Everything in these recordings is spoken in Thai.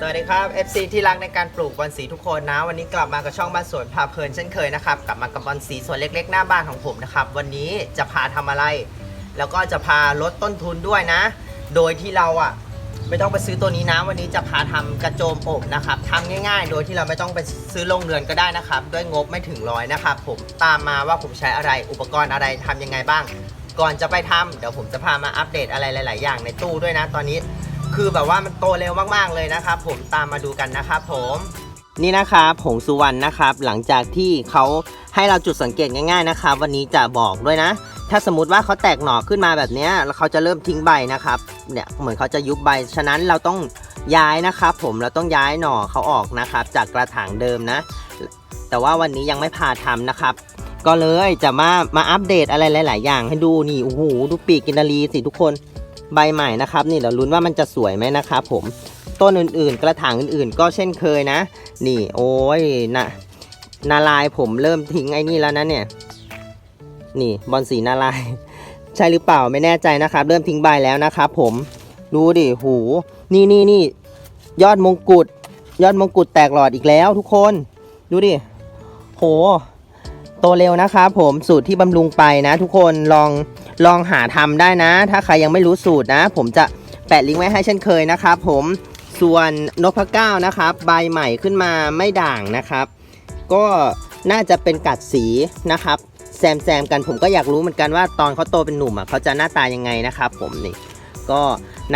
สวัสดีครับ FC ที่รักในการปลูกบอลสีทุกคนนะ วันนี้กลับมากับช่องบ้านสวนพาเพลินเช่นเคยนะครับ กลับมากับบอลสีสวนเล็กๆ หน้าบ้านของผมนะครับ วันนี้จะพาทำอะไร แล้วก็จะพาลดต้นทุนด้วยนะ โดยที่เราอะไม่ต้องไปซื้อตัวนี้นะ วันนี้จะพาทำกระโจมอบนะครับทำง่ายๆ โดยที่เราไม่ต้องไปซื้อลงเรือนก็ได้นะครับ ด้วยงบไม่ถึงร้อยนะครับผมตามมาว่าผมใช้อะไรอุปกรณ์อะไรทำยังไงบ้าง ก่อนจะไปทำเดี๋ยวผมจะพามาอัปเดตอะไรหลาย ๆ อย่างในตู้ด้วยนะ ตอนนี้ คือแบบว่ามันโตเร็วมากๆเลยนะครับ ผมตามมาดูกันนะครับผมนี่นะครับผงสุวรรณนะครับ หลังจากที่เขาให้เราจุดสังเกตง่ายๆนะครับ วันนี้จะบอกด้วยนะ ถ้าสมมติว่าเขาแตกหน่อขึ้นมาแบบนี้แล้วเขาจะเริ่มทิ้งใบนะครับเนี่ยเหมือนเขาจะยุบใบ ฉะนั้นเราต้องย้ายนะครับ ผมเราต้องย้ายหน่อเขาออกนะครับ จากกระถางเดิมนะ แต่ว่าวันนี้ยังไม่พาทำนะครับ ก็เลยจะมามาอัปเดตอะไรหลาย ๆ อย่างให้ดูนี่โอ้โหดูปีกกินนารีสิทุกคน ใบใหม่นะครับ นี่เราลุ้นว่ามันจะสวยไหมนะครับผมต้นอื่นๆ กระถางอื่นๆ ก็เช่นเคยนะ นี่โอ้ยนะนาลายผมเริ่มทิ้งไอ้นี่แล้วนะเนี่ย นี่บอลสีนาลาย ใช่หรือเปล่าไม่แน่ใจนะครับ เริ่มทิ้งใบแล้วนะครับผมดูดิหู นี่นี่นี่ยอดมงกุฎยอดมงกุฎแตกหลอดอีกแล้วทุกคน ดูดิโห โตเร็วนะครับผมสูตรที่บำรุงไปนะ ทุกคนลองลองหาทำได้นะ ถ้าใครยังไม่รู้สูตรนะ ผมจะแปะลิงก์ไว้ให้เช่นเคยนะครับผมส่วนนพเก้านะครับ ใบใหม่ขึ้นมาไม่ด่างนะครับ ก็น่าจะเป็นกัดสีนะครับแซมแซมกันผมก็อยากรู้เหมือนกันว่าตอนเขาโตเป็นหนุ่มอะเขาจะหน้าตายังไงนะครับผมนี่ก็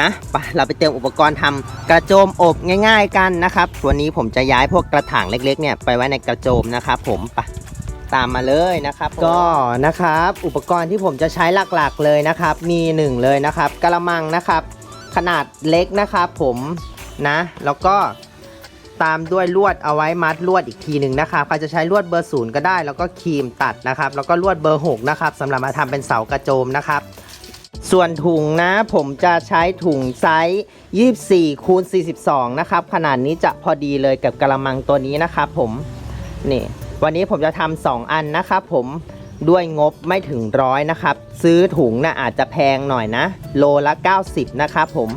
นะไปเราไปเตรียมอุปกรณ์ทำกระโจมอบง่าย ๆ กันนะครับวันนี้ผมจะย้ายพวกกระถางเล็กๆเนี่ยไปไว้ในกระโจมนะครับผมไป ตามมาเลยนะครับ ก็นะครับอุปกรณ์ที่ผมจะใช้หลักๆเลยนะครับ มีหนึ่งเลยนะครับกระมังนะครับ ขนาดเล็กนะครับ ผมนะ แล้วก็ตามด้วยลวดเอาไว้มัดลวดอีกทีหนึ่งนะครับใครจะใช้ลวดเบอร์ศูนย์ก็ได้ แล้วก็ครีมตัดนะครับ แล้วก็ลวดเบอร์หกนะครับสำหรับมาทำเป็นเสากระโจมนะครับส่วนถุงนะผมจะใช้ถุงไซส์ 24 คูณ 42 นะครับ ขนาดนี้จะพอดีเลยกับกระมังตัวนี้นะครับผม นี่ วันนี้ผมจะทำสองอันนะครับผมด้วยงบไม่ถึงร้อยนะครับ ซื้อถุงนะอาจจะแพงหน่อยนะ โลละ 90 นะครับผม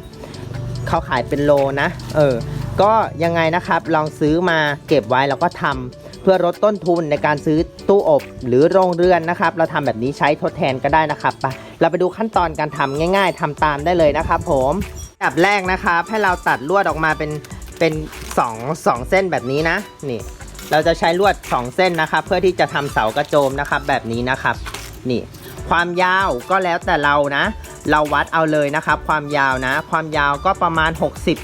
เขาขายเป็นโลนะ เออ ก็ยังไงนะครับ ลองซื้อมาเก็บไว้แล้วก็ทำเพื่อลดต้นทุนในการซื้อตู้อบหรือโรงเรือนนะครับ เราทำแบบนี้ใช้ทดแทนก็ได้นะครับไปเราไปดูขั้นตอนการทำง่าย ๆทำตามได้เลยนะครับ ผมอันดับแรกนะครับ ให้เราตัดลวดออกมาเป็นเป็นสองสองเส้นแบบนี้นะนี่ เราจะใช้ลวด 2 เส้นนะครับ เพื่อที่จะทำเสากระโจมนะครับ แบบนี้นะครับนี่ความยาวก็แล้วแต่เรานะ เราวัดเอาเลยนะครับ ความยาวนะ ความยาวก็ประมาณ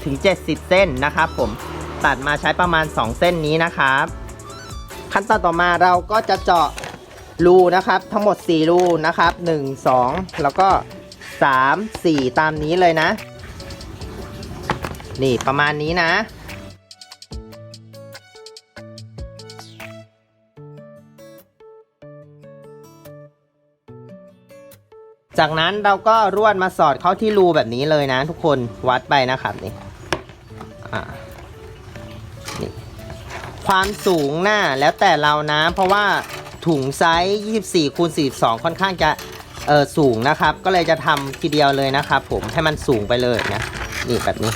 60-70 เส้นนะครับ ผมตัดมาใช้ประมาณ 2 เส้นนี้นะครับ ขั้นตอนต่อมาเราก็จะเจาะรูนะครับ ทั้งหมด 4 รูนะครับ 1 2 แล้วก็ 3 4 ตามนี้เลยนะ นี่ประมาณนี้นะ จากนั้นเราก็รวดมาสอดเข้าที่รูแบบนี้เลยนะ ทุกคนวัดไปนะครับนี่นี่ความสูงหน้าแล้วแต่เรานะ เพราะว่าถุงไซส์ 24คูณ42 ค่อนข้างจะเออสูงนะครับ ก็เลยจะทำทีเดียวเลยนะครับผมให้มันสูงไปเลยนะนี่แบบนี้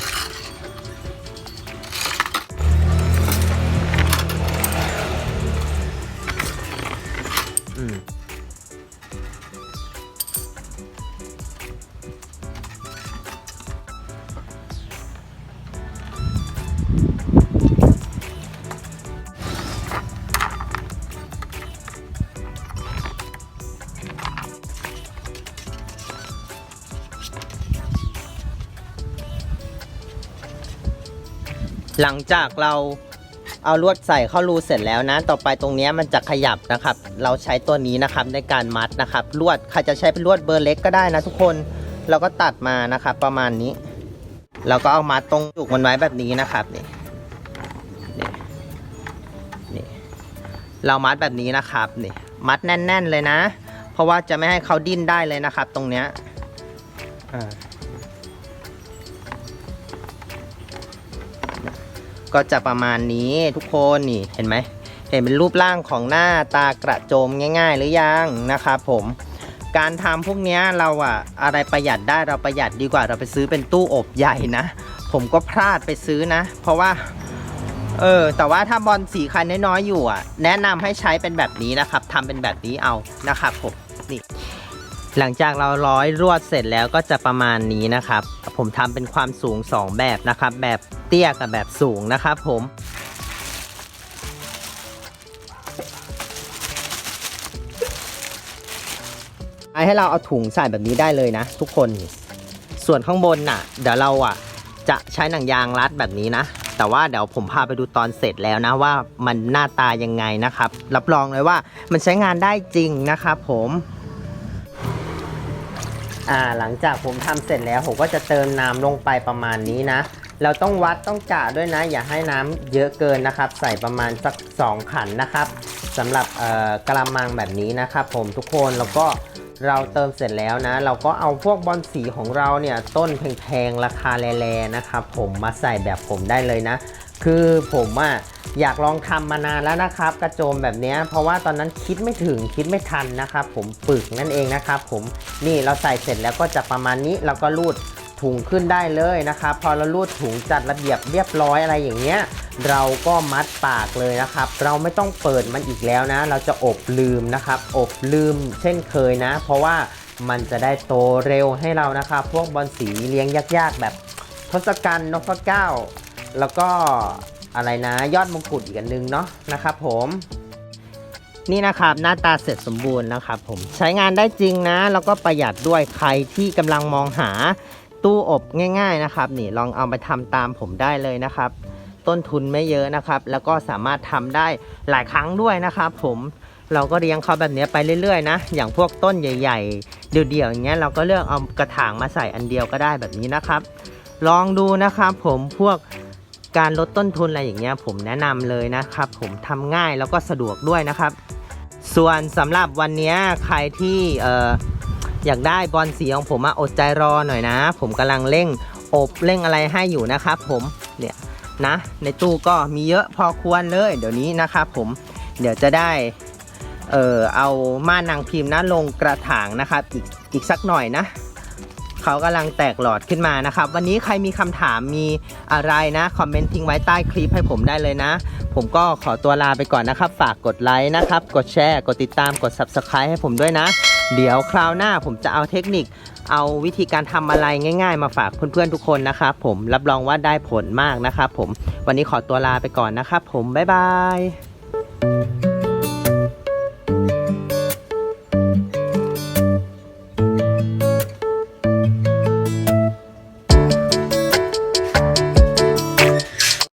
หลังจากเราเอาลวดใส่เข้ารูเสร็จแล้วนะ ต่อไปตรงนี้มันจะขยับนะครับ เราใช้ตัวนี้นะครับในการมัดนะครับ ลวดใครจะใช้เป็นลวดเบอร์เล็กก็ได้นะทุกคน เราก็ตัดมานะครับ ประมาณนี้ เราก็เอามัดตรงจุกมันไว้แบบนี้นะครับนี่นี่นี่เรามัดแบบนี้นะครับนี่ มัดแน่น ๆ เลยนะ เพราะว่าจะไม่ให้เขาดิ้นได้เลยนะครับ ตรงเนี้ยอ่า ก็จะประมาณนี้ทุกคนนี่เห็นไหมเห็นเป็นรูปร่างของหน้าตากระโจมง่าย ๆ หรือยังนะครับผมการทำพวกเนี้ยเราอะอะไรประหยัดได้เราประหยัดดีกว่าเราไปซื้อเป็นตู้อบใหญ่นะ ผมก็พลาดไปซื้อนะ เพราะว่าเออแต่ว่าถ้าบอลสีคันน้อยๆอยู่อะแนะนำให้ใช้เป็นแบบนี้นะครับทำเป็นแบบนี้เอานะครับผม หลังจากเราร้อยรวดเสร็จแล้วก็จะประมาณนี้นะครับ ผมทำเป็นความสูง 2 แบบนะครับ แบบเตี้ยกับแบบสูงนะครับผมให้เราเอาถุงใส่แบบนี้ได้เลยนะ ทุกคน ส่วนข้างบนน่ะ เดี๋ยวเราอะจะใช้หนังยางรัดแบบนี้นะ แต่ว่าเดี๋ยวผมพาไปดูตอนเสร็จแล้วนะว่ามันหน้าตายังไงนะครับ รับรองเลยว่ามันใช้งานได้จริงนะครับผม อ่าหลังจากผมทำเสร็จแล้วผมก็จะเติมน้ำลงไปประมาณนี้นะ เราต้องวัดต้องกะด้วยนะ อย่าให้น้ำเยอะเกินนะครับ ใส่ประมาณสัก 2 ขันนะครับสำหรับเอ่อกระมังแบบนี้นะครับผมทุกคนแล้วก็เราเติมเสร็จแล้วนะ เราก็เอาพวกบอลสีของเราเนี่ยต้นแพงๆราคาแรงๆนะครับผมมาใส่แบบผมได้เลยนะ คือผมอะอยากลองทำมานานแล้วนะครับ กระโจมแบบนี้เพราะว่าตอนนั้นคิดไม่ถึงคิดไม่ทันนะครับ ผมปึกนั่นเองนะครับ ผมนี่เราใส่เสร็จแล้วก็จะประมาณนี้เราก็รูดถุงขึ้นได้เลยนะครับ พอเรารูดถุงจัดระเบียบเรียบร้อยอะไรอย่างเงี้ย เราก็มัดปากเลยนะครับ เราไม่ต้องเปิดมันอีกแล้วนะ เราจะอบลืมนะครับ อบลืมเช่นเคยนะ เพราะว่ามันจะได้โตเร็วให้เรานะครับ พวกบอลสีเลี้ยงยากๆ แบบทศกัณฐ์นพเก้า แล้วก็อะไรนะยอดมงกุฎอีกอันนึงเนาะนะครับผมนี่นะครับหน้าตาเสร็จสมบูรณ์นะครับผมใช้งานได้จริงนะ แล้วก็ประหยัดด้วยใครที่กำลังมองหาตู้อบง่ายๆนะครับนี่ลองเอาไปทำตามผมได้เลยนะครับ ต้นทุนไม่เยอะนะครับ แล้วก็สามารถทำได้หลายครั้งด้วยนะครับผมเราก็เลี้ยงเขาแบบนี้ไปเรื่อยๆนะ อย่างพวกต้นใหญ่ๆ เดี่ยวๆอย่างเงี้ยเราก็เลือกเอากระถางมาใส่อันเดียวก็ได้แบบนี้นะครับ ลองดูนะครับผมพวก การลดต้นทุนอะไรอย่างเงี้ยผมแนะนำเลยนะครับ ผมทำง่ายแล้วก็สะดวกด้วยนะครับ ส่วนสำหรับวันนี้ใครที่เอ่ออยากได้บอลสีของผมอะอดใจรอหน่อยนะ ผมกำลังเร่งอบเร่งอะไรให้อยู่นะครับ ผมเนี่ยนะ ในตู้ก็มีเยอะพอควรเลยเดี๋ยวนี้นะครับผมเดี๋ยวจะได้เออเอาม่านนางพิมพ์นะลงกระถางนะครับอีกอีกสักหน่อยนะ เขากำลังแตกหลอดขึ้นมานะครับ วันนี้ใครมีคำถามมีอะไรนะคอมเมนต์ทิ้งไว้ใต้คลิปให้ผมได้เลยนะ ผมก็ขอตัวลาไปก่อนนะครับ ฝากกดไลค์นะครับ กดแชร์ กดติดตามกด Subscribe ให้ผมด้วยนะ เดี๋ยวคราวหน้าผมจะเอาเทคนิค เอาวิธีการทำอะไรง่าย ๆ มาฝากเพื่อนๆทุกคนนะครับผมรับรองว่าได้ผลมากนะครับผมวันนี้ขอตัวลาไปก่อนนะครับผมบ๊ายบาย